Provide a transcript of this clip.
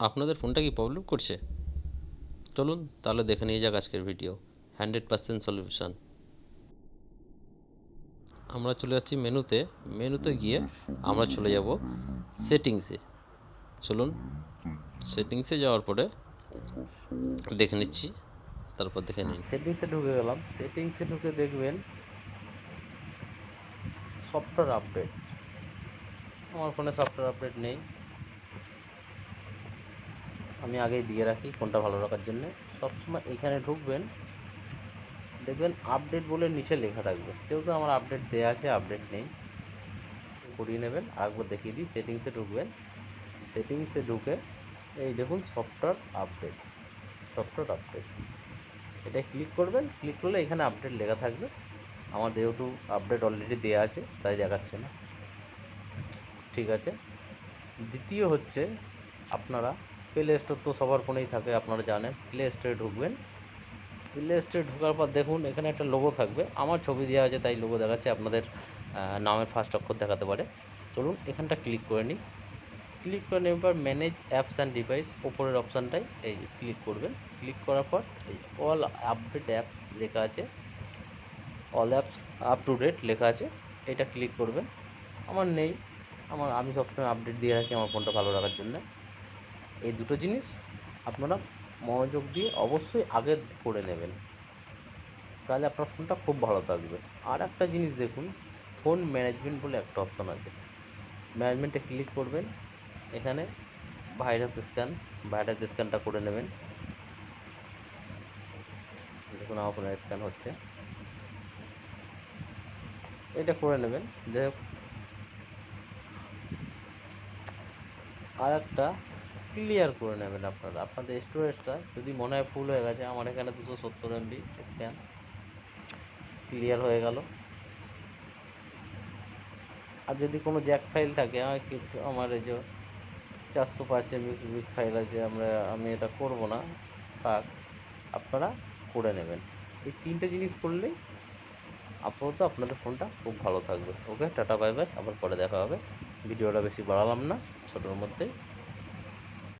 আপনাদের ফোনটা কি প্রবলেম করছে? চলুন, তাহলে দেখে নিয়ে যাক আজকের ভিডিও হান্ড্রেড পার্সেন্ট সলিউশন আমরা চলে যাচ্ছি মেনুতে। মেনুতে গিয়ে আমরা চলে যাব সেটিংসে চলুন সেটিংসে যাওয়ার পরে দেখে নিচ্ছি। তারপর দেখে নিন সেটিংসে ঢুকে গেলাম। সেটিংসে ঢুকে দেখবেন সফটওয়্যার আপডেট আমার ফোনে সফটওয়্যার আপডেট নেই। আমি আগেই দিয়ে রাখি ফোনটা ভালো রাখার জন্য। সবসময় এখানে ঢুকবেন, দেখবেন আপডেট বলে নিচে লেখা থাকবে। যেহেতু আমার আপডেট দেওয়া আছে, আপডেট নেই। করিয়ে নেবেন, আরেকবার দেখিয়ে দিই, সেটিংসে ঢুকবেন। সেটিংসে ঢুকে, এই দেখুন সফটওয়্যার আপডেট সফটওয়্যার আপডেট। এটা ক্লিক করবেন, ক্লিক করলে এখানে আপডেট লেখা থাকবে। আমার যেহেতু আপডেট অলরেডি দেওয়া আছে, তাই দেখাচ্ছে না। ঠিক আছে। দ্বিতীয় হচ্ছে, আপনারা প্লে স্টোর তো সবার ফোনেই থাকে, আপনারা জানেন। প্লে স্টোরে ঢুকবেন। প্লে স্টোরে ঢোকার পর দেখুন, এখানে একটা লোগো থাকবে। আমার ছবি দেওয়া আছে, তাই লোগো দেখাচ্ছে, আপনাদের নামের ফার্স্ট অক্ষর দেখাতে পারে। চলুন, এখানটা ক্লিক করে নিই। ক্লিক করে নেওয়ার পর ম্যানেজ অ্যাপস অ্যান্ড ডিভাইস ওপরের অপশানটাই এই ক্লিক করবেন। ক্লিক করার পর এই অল আপডেট অ্যাপস লেখা আছে। All apps up to date লেখা আছে। এটা ক্লিক করবেন। আমার নেই। আমার, আমি সবসময় আপডেট দিয়ে রাখি, আমার ফোনটা ভালো রাখার জন্য। এই দুটো জিনিস আপনারা মনোযোগ দিয়ে অবশ্যই আগে করে নেবেন। তাহলে আপনার ফোনটা খুব ভালো থাকবে। আর একটা জিনিস দেখুন, ফোন ম্যানেজমেন্ট বলে একটা অপশান আছে। ম্যানেজমেন্টে ক্লিক করবেন, এখানে ভাইরাস স্ক্যান, ভাইরাস স্ক্যানটা করে নেবেন। দেখুন আমার ফোনে স্ক্যান হচ্ছে। এটা করে নেবেন, যাই হোক। আর একটা ক্লিয়ার করে নেবেন আপনারা। আপনাদের স্টোরেজটা যদি মনে হয় ফুল হয়ে গেছে, আমার এখানে দুশো সত্তর এমবি স্ক্যান ক্লিয়ার হয়ে গেল। আর যদি কোনো জ্যাক ফাইল থাকে, আমার কিন্তু আমার এই যে চারশো পাঁচ এমবি ফাইল আছে, আমরা, আমি এটা করব না। থাক, আপনারা করে নেবেন। এই তিনটে জিনিস করলেই আপাতত আপনাদের ফোনটা খুব ভালো থাকবে। ওকে টাটা বাই বাই আবার পরে দেখা হবে। ভিডিওটা বেশি বাড়ালাম না, ছোটোর মধ্যেই।